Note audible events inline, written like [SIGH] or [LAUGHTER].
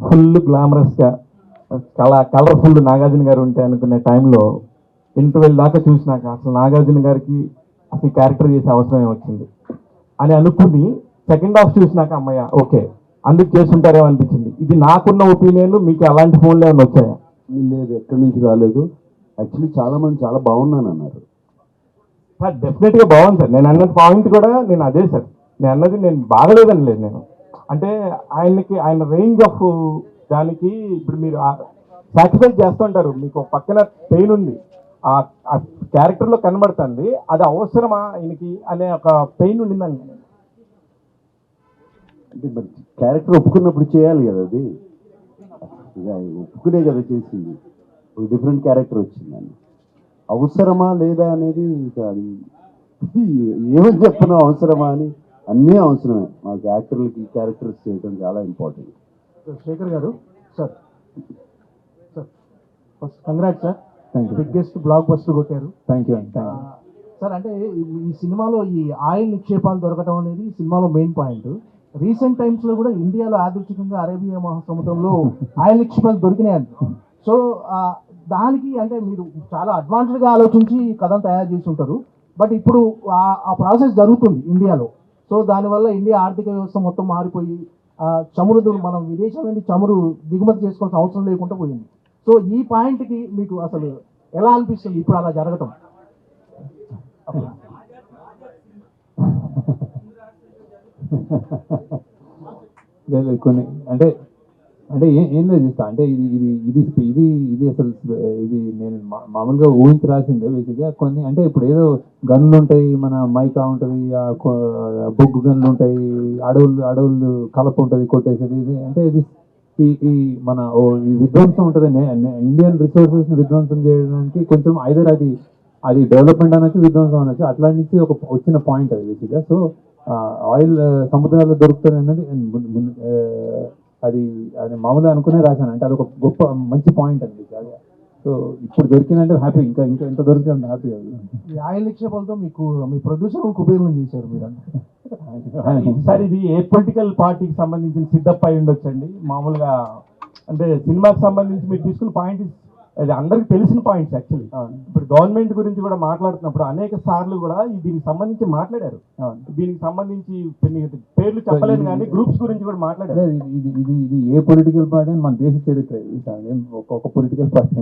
Full గ్లామరస్గా కల colourful Nagarjuna గారు ఉంటే అనుకునే టైంలో ఇంటర్వెల్ దాకా చూసినాక అసలు నాగార్జున గారికి అసలు క్యారెక్టర్ చేసే అవసరమే వచ్చింది. అని అనుకుని సెకండ్ హాఫ్ చూసినాక అమ్మయ్య ఓకే అందుకు చేస్తుంటారేమో అనిపించింది. ఇది నాకున్న ఒపీనియన్ మీకు అలాంటి ఫోన్లు ఏమైనా వచ్చాయా? లేదు ఎక్కడి నుంచి రాలేదు. యాక్చువల్లీ చాలా మంది చాలా బాగున్నాను అన్నారు. సార్ డెఫినెట్గా బాగుంది సార్. నేను అన్నది పాయింట్ కూడా నేను అదే సార్. నేను అన్నది నేను బాగలేదని లేదు నేను. అంటే ఆయనకి ఆయన రేంజ్ ఆఫ్ దానికి ఇప్పుడు మీరు సాక్రిఫైస్ చేస్తుంటారు. మీకు పక్కన పెయిన్ ఉంది. ఆ క్యారెక్టర్లో కనబడుతుంది. అది అవసరమా ఆయనకి అనే ఒక పెయిన్ ఉండిందండి. అంటే మరి క్యారెక్టర్ ఒప్పుకున్నప్పుడు చేయాలి కదా అది. ఒప్పుకునే కదా చేసింది. ఒక డిఫరెంట్ క్యారెక్టర్ వచ్చిందని అవసరమా లేదా అనేది ఇక అది ఏమని చెప్పను అవసరమా అని అన్నీ అవసరమే. మాకు యాక్టర్లకి క్యారెక్టర్స్ చేయడం చాలా important. Sekhar garu sir sir first congrats sir. Thank you biggest blockbuster కొట్టారు. థ్యాంక్ యూ థ్యాంక్ సార్ అంటే ఈ- సినిమాలో ఈ ఆయిల్ నిక్షేపాలు దొరకడం అనేది సినిమాలో మెయిన్ పాయింట్. రీసెంట్ టైమ్స్లో కూడా ఇండియాలో యాదృచ్ఛికంగా అరేబియా మహాసముద్రంలో [LAUGHS] ఆయిల్ నిక్షేపాలు దొరికినాయంట సో దానికి అంటే మీరు చాలా అడ్వాన్స్డ్గా ఆలోచించి కథను తయారు చేసి ఉంటారు. బట్ ఇప్పుడు ఆ ప్రాసెస్ జరుగుతుంది ఇండియాలో. సో దానివల్ల ఇండియా ఆర్థిక వ్యవస్థ మొత్తం మారిపోయి ఆ, చమురు మనం విదేశం నుండి చమురు దిగుమతి చేసుకోవాల్సిన అవసరం లేకుండా పోయింది. సో ఈ పాయింట్కి మీకు అసలు ఎలా అనిపిస్తుంది ఇప్పుడు అలా జరగటం? కొన్ని అంటే అంటే ఏం ఏం లేదు చూస్తా అంటే ఇది ఇది ఇది ఇది ఇది అసలు ఇది నేను మామూలుగా ఊహించి రాసిందే బేసిక్గా కొన్ని. అంటే ఇప్పుడు ఏదో గన్లు ఉంటాయి మన మైకా ఉంటుంది బొగ్గు గన్లు ఉంటాయి అడవులు అడవులు కలప ఉంటుంది కొట్టేసేది ఇది. అంటే ఇది ఈ ఈ మన ఓ ఈ విధ్వంసం ఉంటుంది. ఇండియన్ రిసోర్సెస్ని విధ్వంసం చేయడానికి కొంచెం ఐదర్ అది అది డెవలప్మెంట్ అనొచ్చు విధ్వంసం అనొచ్చు. అట్లా నుంచి ఒక వచ్చిన పాయింట్ అది బేసిక్గా సో ఆయిల్ సముద్రాల్లో దొరుకుతుంది అన్నది అది అది మామూలుగా అనుకునే రాశాను. అంటే అది ఒక గొప్ప మంచి పాయింట్ అండి అది సో ఇప్పుడు దొరికిందంటే హ్యాపీ ఇంకా ఇంకా ఎంత దొరికితే అంత హ్యాపీ అది. ఈ ఆయిల్ నిక్షేపాలతో మీకు మీ ప్రొడ్యూసర్ ఉపయోగం చేశారు మీరు సార్ ఇది ఏ పొలిటికల్ పార్టీకి సంబంధించిన సిద్ధప్ అయి ఉండొచ్చండి? మామూలుగా అంటే సినిమాకి సంబంధించి మీరు తీసుకున్న పాయింట్ అది అందరికి తెలిసిన పాయింట్స్ యాక్చువల్లీ. ఇప్పుడు గవర్నమెంట్ గురించి కూడా మాట్లాడుతున్నప్పుడు అనేక సార్లు కూడా దీనికి సంబంధించి మాట్లాడారు. దీనికి సంబంధించి పేర్లు చెప్పలేను కానీ గ్రూప్స్ గురించి కూడా మాట్లాడారు. ఇది ఇది ఇది ఏ పొలిటికల్ పార్టీ అని మన దేశ చరిత్ర ఇది సార్ ఏం ఒక- ఒక పొలిటికల్ పార్టీ.